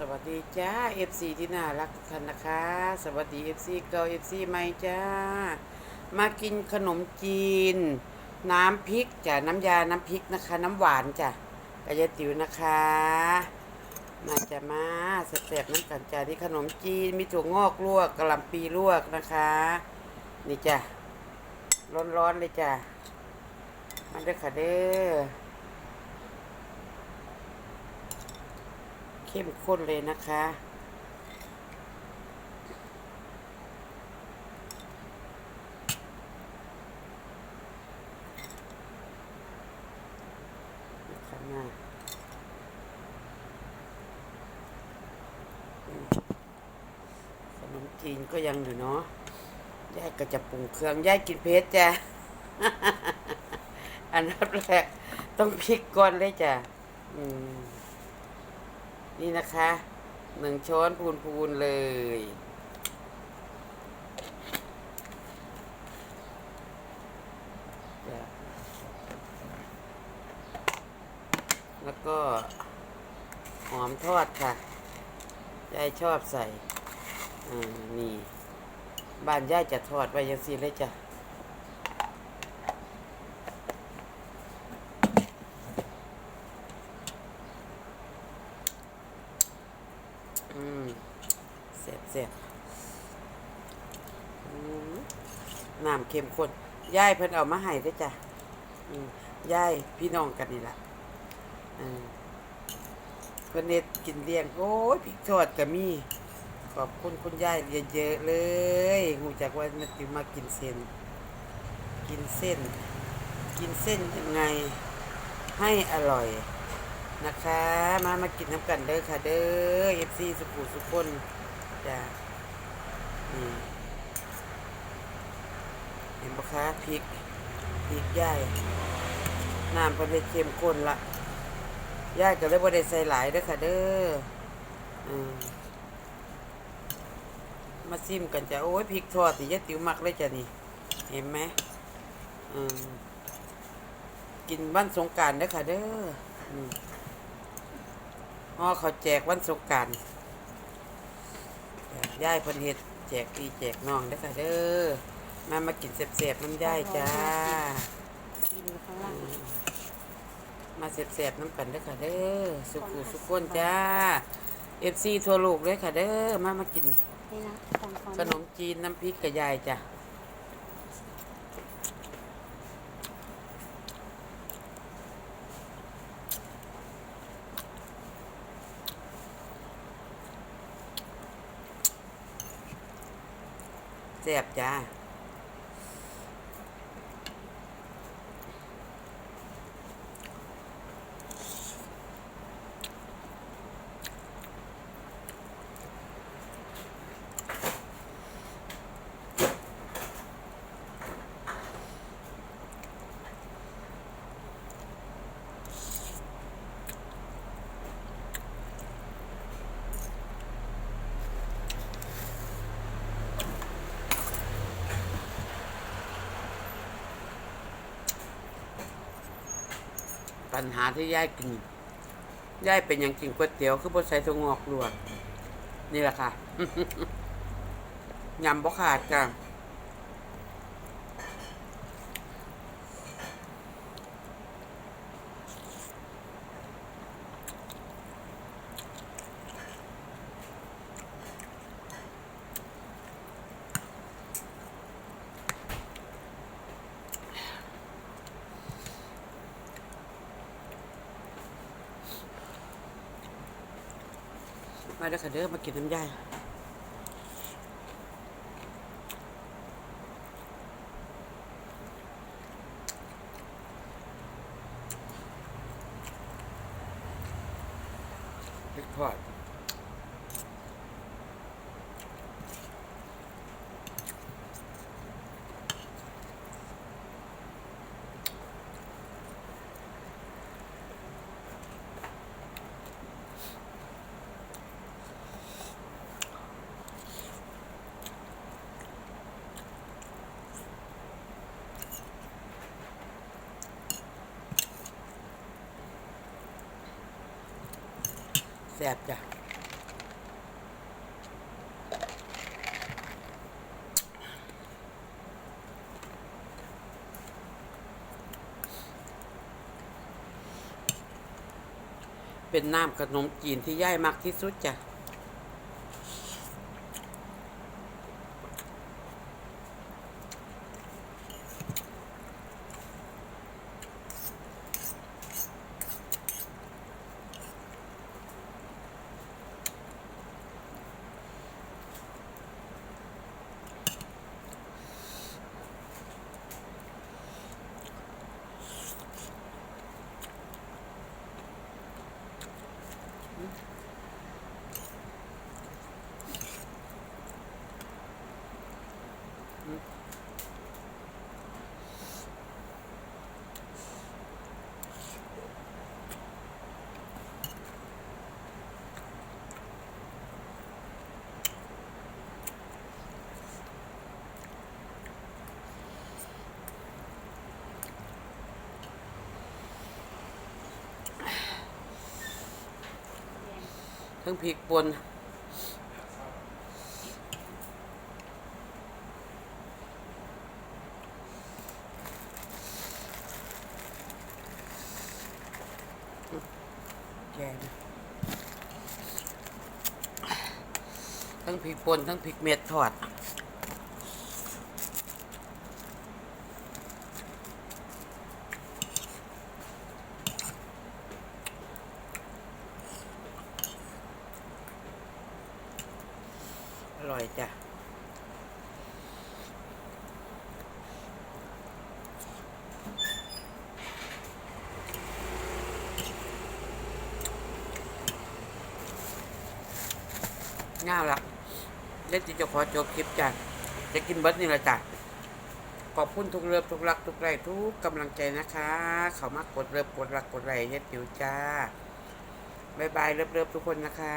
สวัสดีจ้า FC ที่น่ารักทุกท่านนะคะ สวัสดี FC เก่า FC ใหม่จ้า มากินขนมจีน น้ำพริกจ้ะน้ำยาน้ำพริกนะคะ น้ำหวานจ้ะกระยาติ๋วนะคะ มาจะมาสเต็ปน้ำกันจ้าที่ขนมจีนมีถั่วงอกลวกกะหล่ำปีลวกนะคะ นี่จ้ะร้อนๆเลยจ้ะมาเด้อค่ะเด้อ เข้มข้นเลยนะคะข้างหน้ามขนมจีนก็ยังอยู่เนาะยายก็จะปรุงเครื่องยายกินเพชรจ้ะ อันดับแรกต้องพริกก่อนเลยจ้ะ อืม นี่นะคะหนึ่งช้อนพูนพูนเลย แล้วก็ หอมทอดค่ะยายชอบใส่ อ่า นี่ บ้านยายจะทอดไว้ยังสีเลยจ้ะ อืม เสียบน้ำเข้มข้นย่ายเพิ่นเอามาให้ด้วยจ้ะย่ายพี่น้องกันนี่ละเพิ่นเน็ดกินเลี้ยง โอ้ยพริกทอดก็มี ขอบคุณคุณย่ายเยอะๆเลยหูจักว่านัติมากินเส้น กินเส้น กินเส้นยังไง ให้อร่อยนะคะ มามากินน้ำกันเด้อค่ะเด้อเอฟซีสุขุสุขคน จ้ะนี่เห็นปะคะพริกพริกย่ายน้ำประเภทเข้มข้นละย่ายก็เลยบ่ได้ใส่หลายเด้อค่ะเด้ออืมมาซิมกันจ้ะโอ้ยพริกทอดนี่ยายติ๋วมักเลยจ้ะนี่ เห็นไหมอืมกินบ้านสงการเด้อค่ะเด้ออืมอ๋อเขาแจกวันสงการ ย่ายเพันเฮ็ดแจกพี่แจกน้องเด้อค่ะเด้อมามากินเสบๆน้ำย่ายจ้า กินข้างล่างมาเสบๆน้ำกันเด้อค่ะเด้อสุขุสุขคนจ้าเอฟซีทั่วโลกเลยค่ะเด้อมามากินนี่นะฟังก่อนขนมจีนน้ำพริกกับยายจ้ะ แซ่บจ้า ปัญหาที่ยายกินยายเป็นอย่างกินก๋วยเตี๋ยวคือบ่ใส่ถั่วงอกลวกนี่แหละค่ะ ยำบ่ขาดจ้ะ มาเด้อค่ะเด้อมากินน้ำยาย บจ้ะเป็นน้ำขนมจีนที่ย่ายมากที่สุดจ้ะ ทั้งพริกป่นแกงทั้งพริกป่นทั้งพริกเม็ดทอด จ้ะง่ายละเล็กที่จะขอจบคลิปจ้ะจะกินเบิร์ดนี่แหละจ้ะขอบคุณทุกเรือทุกรักทุกไรทุกกำลังใจนะคะ เขามากดเรือกดรักกดไรเฮ็ดอยู่จ้าบายบายเรือบๆทุกคนนะคะ